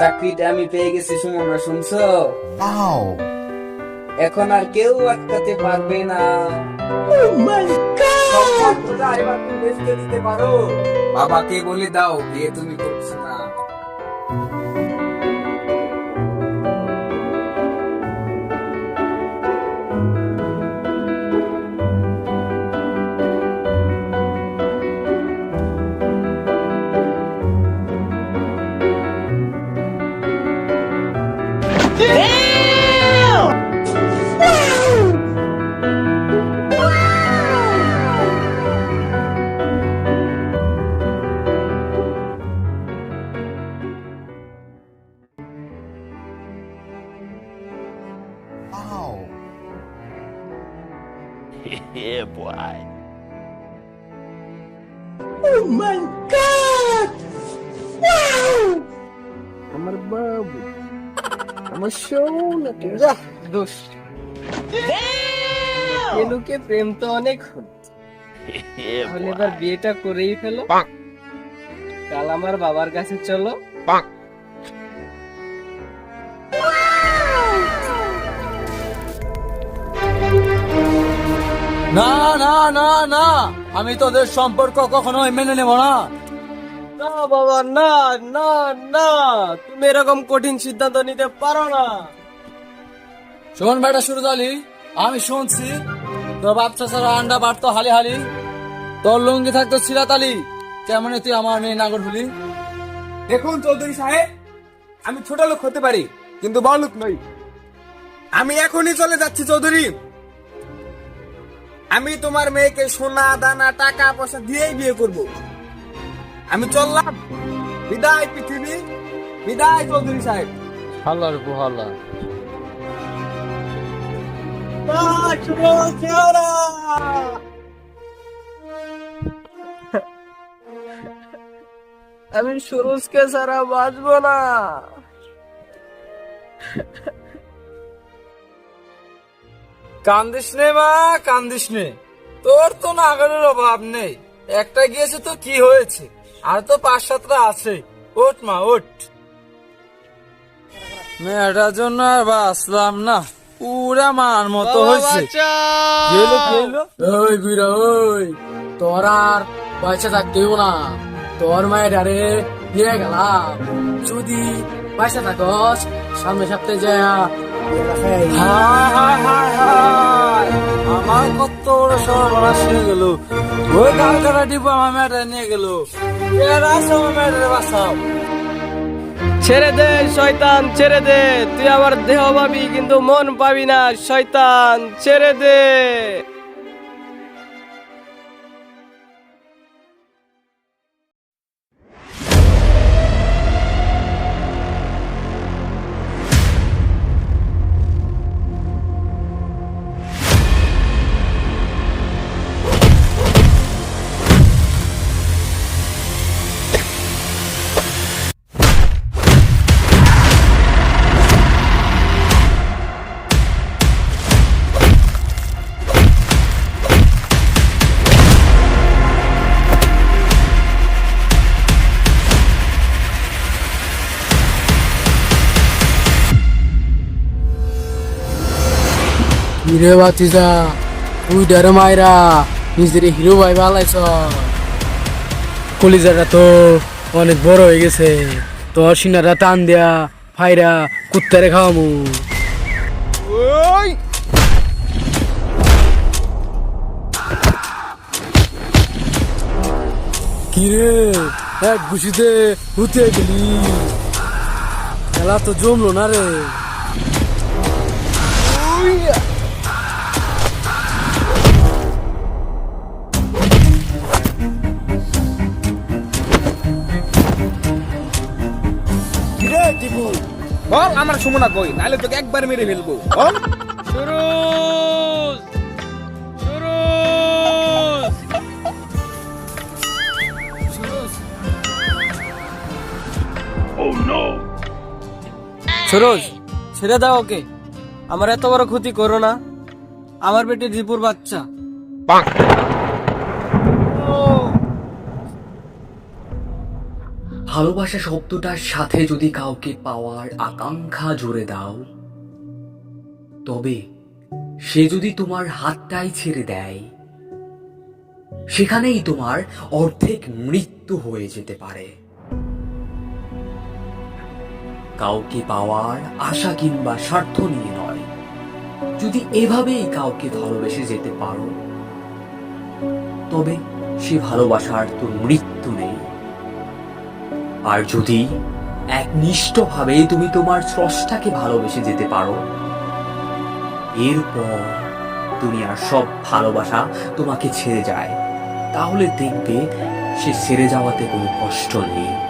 চাকরিটা আমি পেয়ে গেছি সুমনা শুনছো. এখন আর কেউ আটকাতে পারবে না। পারো। বাবাকে বলে দাও বিয়ে তুমি করছ না। yeah, boy. আমার বাবু আমার সৌনাকে। যা দোষ এলুকে প্রেম তো অনেক হলো। তাহলে এবার বিয়েটা করেই ফেলো। কাল আমার বাবার কাছে চলো। না না না না। আমি তোদের সম্পর্ক কখনোই মেনে নেব না। না বাবা না না না। তুমি এরকম কঠিন সিদ্ধান্ত নিতে পারো না। শোন বেটা শুরু আলি আমি শুনছি তোর বাচ্চা ছাড়া আন্ডা বাড়তো হালি হালি। তোর লুঙ্গি থাকতো সিরাত আলী কেমন তুই আমার মেয়ে নাগর হলি? দেখুন চৌধুরী সাহেব আমি ছোট লোক হতে পারি কিন্তু বড় লোক নই। আমি এখনই চলে যাচ্ছি চৌধুরী। আমি তোমার মেয়েকে সোনা দানা টাকা পয়সা দিয়েই বিয়ে করব। আমি চললাম। বিদায় পৃথিবী। বিদায় চৌধুরী সাহেব। হাল্লার পোহাল্লা আমি সুরজকে সারা বাঁচবো না। কান্দিস নে মা কান্দিস নে। তোর তো নাগরের অভাব নেই। একটা গিয়েছে তো কি হয়েছে? আর তো পাঁচ সাতটা আছে। ওঠ মা ওঠ। মেয়েটার জন্য আর বাঁচলাম না। পুরা মান মতো হয়েছে? ওই বিরা ওই। তোর আর পয়সা থাকতেও না। তোর মায়ের আরে দিয়ে গেলাম। যদি পয়সা থাকস সামনে সপ্তাহে যায় আমার কত বড় সর্বনাশ গেল। ওই কালকাটা ডিপো আমার মেয়েটা নিয়ে গেল। ছেড়ে দে, শয়তান, ছেড়ে দে। তুই আবার দেহ পাবি, কিন্তু মন পাবি না, শয়তান, ছেড়ে দে। হিরে বাতিজা তুই ডরে মাইরা নিজের হিরো ভাই বালাইছ কলিজাটা তো অনেক বড় হয়ে গেছে তোর সিনারা টান দেয়া ফাইরা কুত্তারে খাওয়ামু কিরে এক ঘুষিতে হুতে গেলি খেলা তো জমলো না রে বল আমার সুমনা কই? নাহলে তোকে একবার মেরে ফেলব। বল। সুরজ! সুরজ! সুরজ ছেড়ে দাও ওকে। আমার এত বড় ক্ষতি করো না। আমার পেটে দীপুর বাচ্চা। ভালোবাসা শব্দটার সাথে যদি কাউকে পাওয়ার আকাঙ্ক্ষা জুড়ে দাও, তবে সে যদি তোমার হাতটাই ছেড়ে দেয়, সেখানেই তোমার অর্ধেক মৃত্যু হয়ে যেতে পারে। কাউকে পাওয়ার আশা কিংবা স্বার্থ নিয়ে নয়। যদি এভাবেই কাউকে ভালোবেসে যেতে পারো, তবে সে ভালোবাসার তো মৃত্যু নেই। আর যদি একনিষ্ঠভাবে তুমি তোমার স্রষ্টাকে ভালোবেসে যেতে পারো, এরপর দুনিয়ার সব ভালোবাসা তোমাকে ছেড়ে যায়। তাহলে দেখবে সে ছেড়ে যাওয়াতে কোনো কষ্ট নেই।